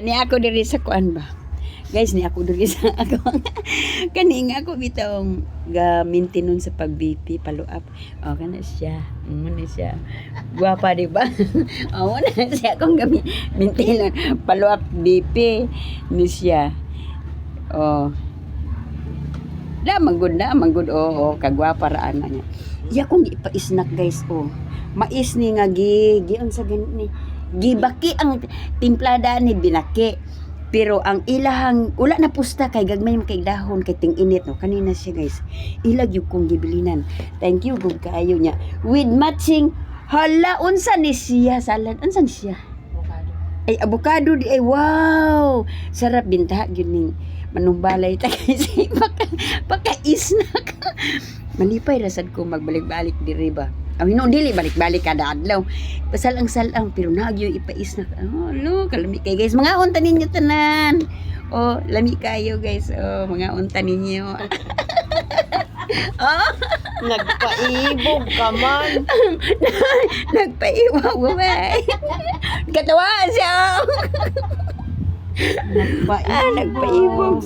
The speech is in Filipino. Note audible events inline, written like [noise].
Ani ako diri sa kuan ba? Guys, ni ako diri [laughs] sa ako. Kani nga ako bitong ga maintenance sa pag BP up. Oh, kana siya. Mo na siya. Guwapa di ba? [laughs] oh, mo na siya kung ga maintenance up BP ni siya. Oh. Da manggod na, manggod oo, oh, kagwapa ra ana niya. Iya kong ipa-snack guys oh. Mais ni nga gi, gi unsa ganit ni. Gibaki ang timplada ni binaki. Pero ang ilahang ula na pusta kay gagmay man kay dahon kay ting init no kanina siya guys. Ilag yung kong gibilinan. Thank you gud kaayo niya. With matching hala unsa ni siya salad unsa ni siya? Ay avocado di ay wow. Sarap binta gyud ning manumbalay [laughs] ta kasi paka paka isnak. [laughs] Malipay rasad ko magbalik-balik diri ba. Aw no dili balik-balik kada adlaw. Pasal ang salang pero nagyo ipaisnak. Oh, lo kalami kay guys. Mga unta ninyo tanan. Oh, lami kayo guys. Oh, mga unta ninyo. [laughs] oh, Nagpaibog ka man. nagpaiwaw ba? Katawa siya. Nagpaibog. ah, nagpaibog.